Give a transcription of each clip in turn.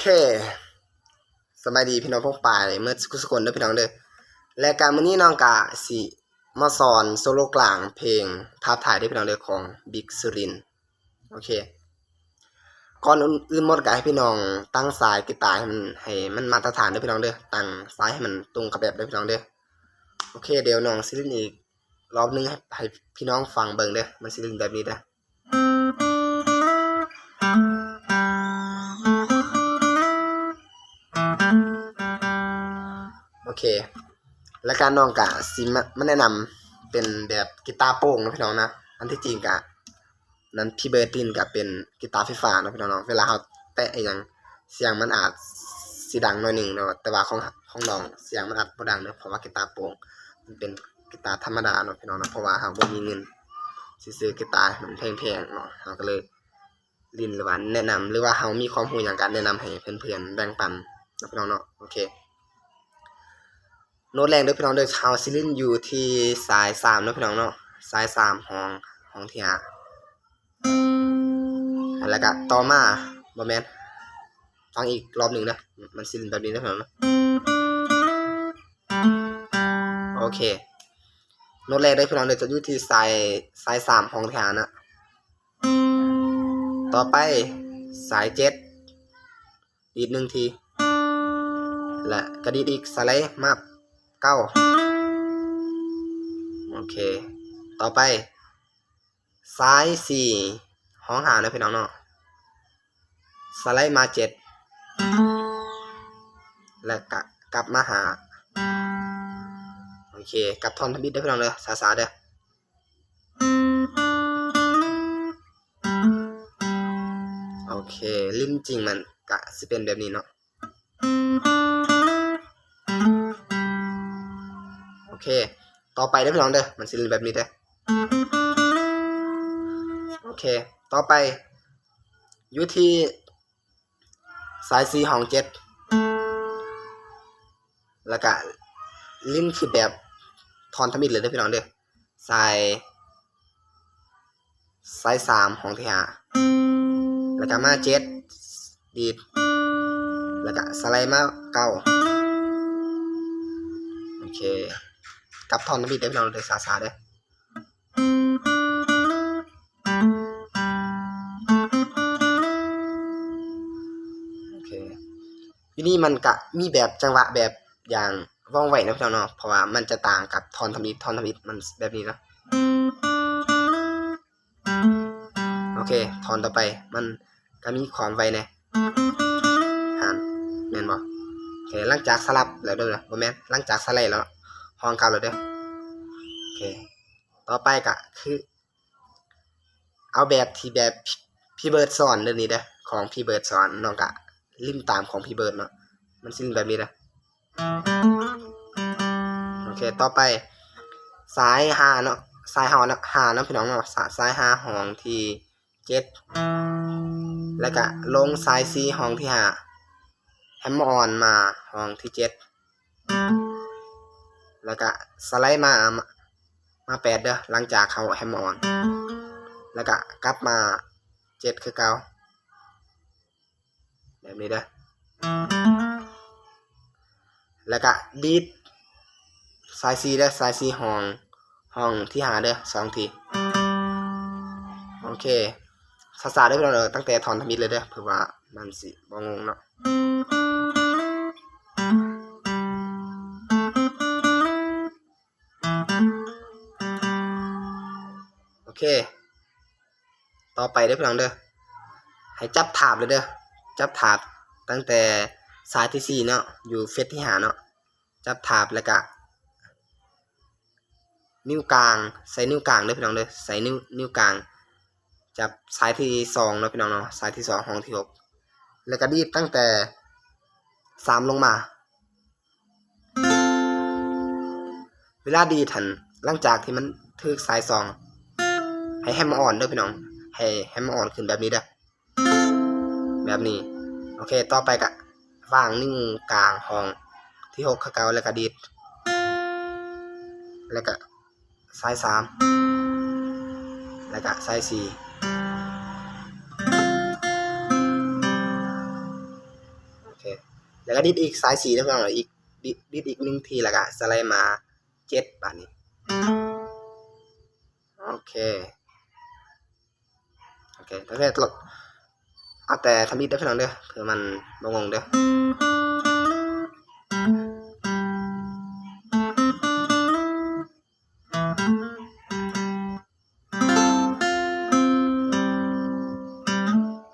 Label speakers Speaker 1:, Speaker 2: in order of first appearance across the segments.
Speaker 1: เคสบายดีพี่น้องพวกป่ายเมื่อสุกคนเด้อพี่น้องเด้อและการมื้อนี้น้องกะสิมาสอนโซโล่กลางเพลงภาพถ่ายเด้พี่น้องเด้อของบิ๊กสุรินโอเคก่อนอื่นหมดก็ให้พี่น้องตั้งสายกีตาร์ให้มันให้มันมาตรฐานเด้อพี่น้องเด้อตั้งสายให้มันตรงกับแบบเด้อพี่น้องเด้อโอเคเดี๋ยวน้องสิล่นอีกรอบหนึงให้พี่น้องฟังเบิ่งเด้อมันสิล่นแบบนี้เด้อ เค และการน้องกะซิมามันแนะนำเป็นแบบกีตาร์โป่งนะพี่น้องนะ อันที่จริงกะ นั้นพี่เบิร์ดินกะเป็นกีตาร์ไฟฟ้านะพี่น้องเนาะเวลาเราแตะอหยังเสียงมันอาจสิดังหน่อยหนึ่งเนาะแต่ว่าของของน้องเสียงมันอาจบ่ดังเนาะเพราะว่ากีตาร์โป่งมันเป็นกีตาร์ธรรมดาเนาะพี่น้องเนาะเพราะว่าเราบ่มีเงินซื้อกีตาร์ห้มันแพงๆเนาะเราก็เลยลินหรือว่าแนะนำหรือว่าเรามีความรู้อย่างการแนะนำให้เพื่อนๆแบ่งปันนะพี่น้องเนาะโอเค โน้ตแรงเด้วยพี่น้องเด้อชาวซิลินอยู่ที่สายสามนะพี่น้องเนาะสายสามห้องห้องที่ห้าแล้วก็ต่อมาบอแมนฟังอีกรอบหนึ่งนะ มันซิลินแบบนี้นะพี่น้องนะโอเคโน้ตแรกได้พี่น้องเด้อจะอยู่ที่สายสายสามห้องที่ห้านะต่อไปสายเจ็ดดีดหนึ่งที และกระดีดอีกสไลด์มา เก้าโอเค ต่อไป ซ้ายสี่ห้องหานะพี่น้องเนาะสไลด์มาเจ็ดและกะกลับมาหา โอเคกลับทอนทบิดได้พี่น้องเลยสาๆเด้อโอเค ลิ้นจริงมันกะสิเป็นแบบนี้เนาะ เค ต่อไปได้พี่น้องเด้อมันสิเล่นแบบนี้เด้อโอเค ต่อไปอยู่ที่สายสีห้องเจ็ดแล้วก็ลิ้นคือแบบทอนทมิดเลยเด้อพี่น้องเด้อสายสายสามห้องที่ห้าแล้วก็มาเจ็ดดีดแล้วก็สไลด์มาเก้าโอเค กับทอนน้ำบิดได้พี่น้องเลยสาสาเด้อโอเคทีนี้มันกะมีแบบจังหวะแบบอย่างว่องไวนะพี่น้องเนาะเพราะว่ามันจะต่างกับทอนทำบิดทอนทำบิดมันแบบนี้นะโอเคทอนต่อไปมันก็มีความไวแน่หานแม่นบ่โอเคหลังจากสลับแล้วเด้อบ่แม่นหลังจากสไลด์แล้ว ห้องเก่าแล้วเด้อโอเค ต่อไปก็คือ เอาแบบที่แบบพี่เบิร์ดสอนเรื่องนี้เด้อของพี่เบิร์ดสอนน้องกะลิ้นตามของพี่เบิร์ดเนาะมันสิ้นแบบนี้เด้อโอเค ต่อไปสายหาเนาะสายหาเนาะหาเนาะพี่น้องเนาะสายสายหาห้องที่เจ็ดแล้วก็ลงสายซีห้องที่ห้าแฮมมอออนมาห้องที่เจ็ด แล้วก็สไลด์มามามาแปดเด้อหลังจากเขาแฮมเมออน แล้วก็กลับมาเจ็ดคือเก่าแบบนี้เด้อแล้วก็ดีดสายซีเด้อสายซีห้องห้องที่หาเด้อสองทีโอเคภาษาได้อพี่องเด้อตั้งแต่ทอนทมิดเลยเด้อเพื่อว่ามันสิบ่งงเนาะ เค ต่อไปได้อพี่น้องเด้อให้จับถาบเลยเด้อจับถาบตั้งแต่สายที่สี่เนาะอยู่เฟสที่หาเนาะจับถาบแล้วก็นิ้วกลางใส่นิ้วกลางเด้อพี่น้องเด้อใส่นิ้วนิ้วกลางจับสายที่สองเนาะพี่น้องเนาะสายที่สองห้องที่หกแล้วก็ดีดตั้งแต่สามลงมา เวลาดีดทันหลังจากที่มันถึกสายสอง ให้แฮมอ่อนด้อพี่น้อง ให้แฮมอ่อนขึ้นแบบนี้เด้อแบบนี้ โอเค ต่อไปก็วางนิ้วกลางห้องที่หกคือเกาแล้วก็ดีด แล้วก็สายสามแล้วก็สายสี่โแล้วก็ดิดอีกสายสีนะพี่น้องอีกดิดอีกหนึ่งทีแล้วก็สไลด์มาเจ็ดบาทนี้โอ เคโอเคตั้งแต่ตลกเอาแต่ทำบิดได้อพี่น้องเด้อเผื่อมันบงงเด้อ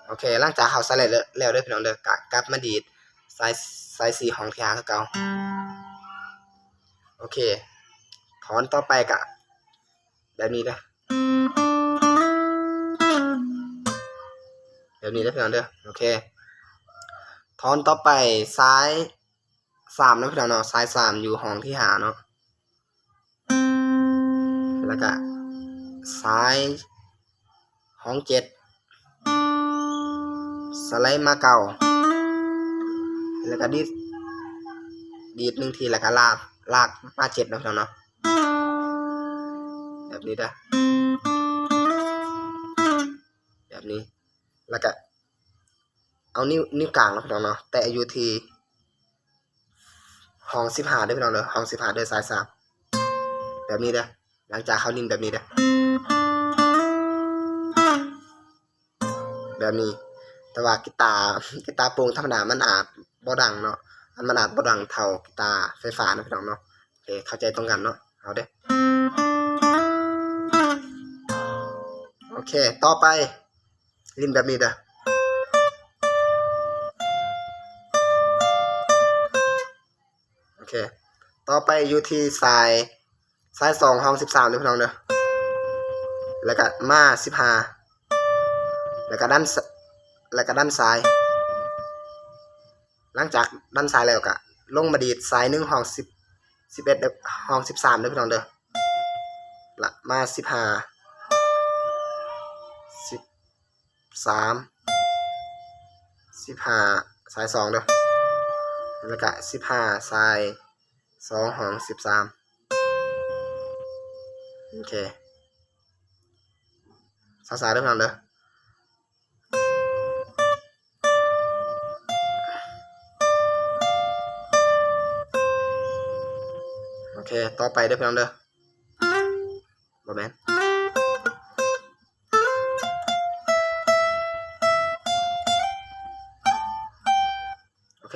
Speaker 1: โอเคหลังจากเขาใส่แล้วแล้วเด้อพี่น้องเด้อกกลับมาดีดสายสายสีของพีอาคือเก่าโอเคถอนต่อไปกะแบบนี้เด้อ แบบนี้เด้พี่น้องเด้อโอเคถอนต่อไปซ้ายสามนะพี่น้องเนาะซ้ายสามอยู่ห้องที่หาเนาะแล้วก็ซ้ายห้องเจ็ดสไลด์มาเก่า แล้วก็ดีดดีดหนึ่งทีแล้วก็ลากลากมาเจ็ดนะพี่น้องเนาะแบบนี้นะแบบนี้ แล้วก็เอานิ้วนิ้วกลางนะพี่น้องเนาะแต่อยู่ที่ห้องสิบห้าด้วยพี่น้องเลยห้องสิบห้าด้วยสายสามแบบนี้เด้อหลังจากเขานิ่มแบบนี้เด้อแบบนี้ แต่ว่ากีตาร์กีตาร์โปร่งธรรมดามันอาจบ่ดังเนาะอันมันอาจบ่ดังเท่ากีตาร์ไฟฟ้านะพี่น้องเนาะโอเคเข้าใจตรงกันเนาะเอาเด้อโอเค ต่อไป ลินแบบนี้เด้อโอเค ต่อไปอยู่ที่สายสายสองห้องสิบสามเด้อพี่น้องเด้อแล้วก็มาสิบห้าแล้วก็ด้านแล้วก็ด้านซ้าย หลังจากด้านซ้ายแล้วก็ลงมาดีดซ้ายหนึ่งห้องสิบสิบเอ็ดห้องสิบสามเด้อพี่น้องเด้อละมาสิบห้า สามสิบห้าสายสองเด้อแล้วก็สิบห้าสายสองหองสิบสามโอเคสายสายเด้อพี่น้องเด้อโอเค ต่อไปเด้อพี่น้องเด้อบ่แม่น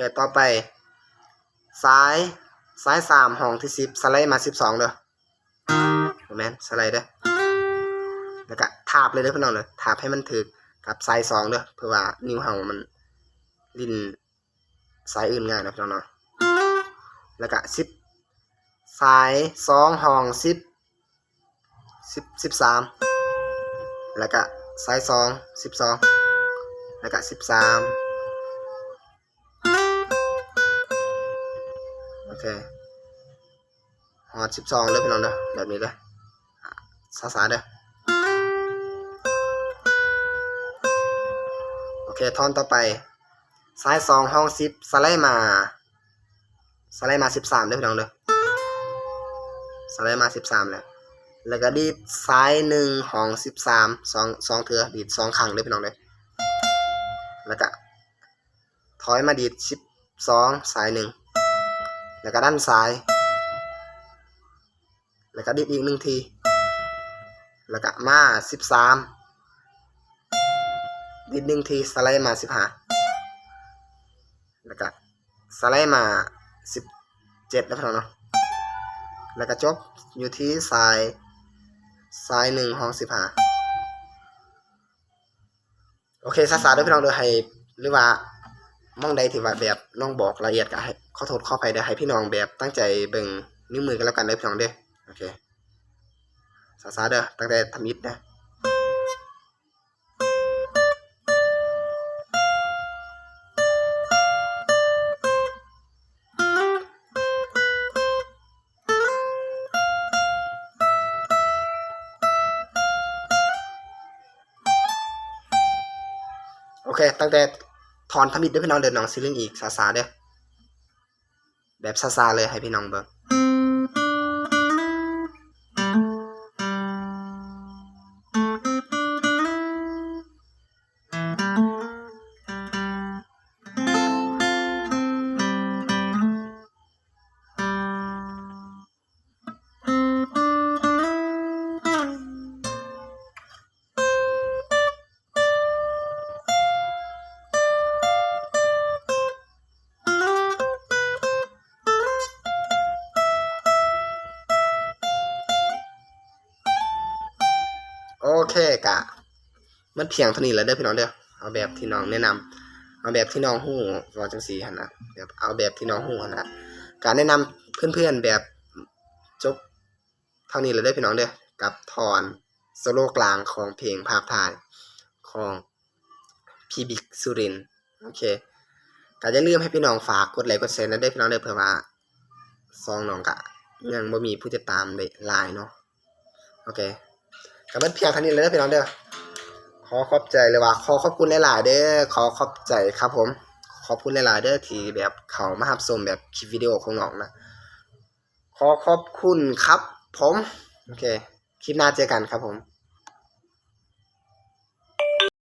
Speaker 1: โอเคต่อไป ซ้าย ซ้ายสามห้องที่สิบสไลด์มาสิบสองเด้อแมนสไลด์เด้อแล้วก็ทาบเลยเด้อพี่น้องเด้อทาบให้มันถึกกับไซส์สองเด้อเพื่อว่านิ้วเฮามันลิ้นสายอื่นง่ายนะพี่น้องเนาะแล้วก็สิบสายสองห้องสิบสิบสิบสามแล้วก็สายสองสิบสองแล้วก็สิบสาม เคหอดสิบสองเด้อพี่น้องเด้อแบบนี้เด้อสาสาเด้อโอเคท่อนต่อไปสายสองห้องสิบสไลด์มาสไลด์มาสิบสามเด้อพี่น้องเด้อสไลด์มาสิบสามแล้วแล้วก็ดีดซ้ายหนึ่งของสิบสามสองสองเถือดีดสองครั้งเลยพี่น้องเลยแล้วก็ถอยมาดีดสิบสองสายหนึ่ง แล้วก็ด้านซ้าย แล้วก็ดีดอีกหนึ่งที แล้วก็มาสิบสามดีดหนึ่งทีสไลด์มาสิบห้าแล้วก็สไลด์มาสิบเจ็ดแล้วพี่น้องเนาะแล้วก็จบอยู่ที่สายสายหนึ่งห้องสิบห้าโอเคซาซาด้วยพี่น้องเด้อให้หรือว่ามองใดที่ว่าแบบน้องบอกละเอียดก็ให้ อโทษขออภัยเด้อให้พี่น้องแบบตั้งใจเบิ่งนิ้วมือกันแล้วกันเด้อพี่น้องเด้อโอเคซาซาเด้อตั้งแต่ทำอิฐนะโอเค ตั้งแต่ถอนทำอิฐเด้อพี่น้องเดินน้องซิลิงอีกซาซาเด้อ แบบซาซาเลยให้พี่น้องเบิ่ง มันเพียงเท่านี้แล้วเด้อพี่น้องเด้อเอาแบบที่น้องแนะนำเอาแบบที่น้องฮู้ว่าจังซี่หั่นนะแบบเอาแบบที่น้องฮู้หันนะการแนะนำเพื่อนๆแบบจบเท่านี้แล้วเด้อพี่น้องเด้อกับทอนโซโล่กลางของเพลงภาพถ่ายของพี่บิ๊กสุรินโอเคก็อย่าลืมให้พี่น้องฝากกดไลค์กดแชร์นะเด้อพี่น้องเด้อเผื่อว่าซองน้องกะยังบ่มีผู้ติดตามได้หลายเนาะโอเคก็เป็นเพียงเท่านี้เลยเด้อพี่น้องเด้อ อขอบใจเลยว่า ขอขอบคุณหลายๆเด้อขอขอบใจครับ ผม ขอบคุณหลายๆเด้อที่แบบเขามาหับชมแบบคลิปวิดีโอของน้องนะขอขอบคุณครับ ผม โอเค คลิปหน้าเจอกันครับผม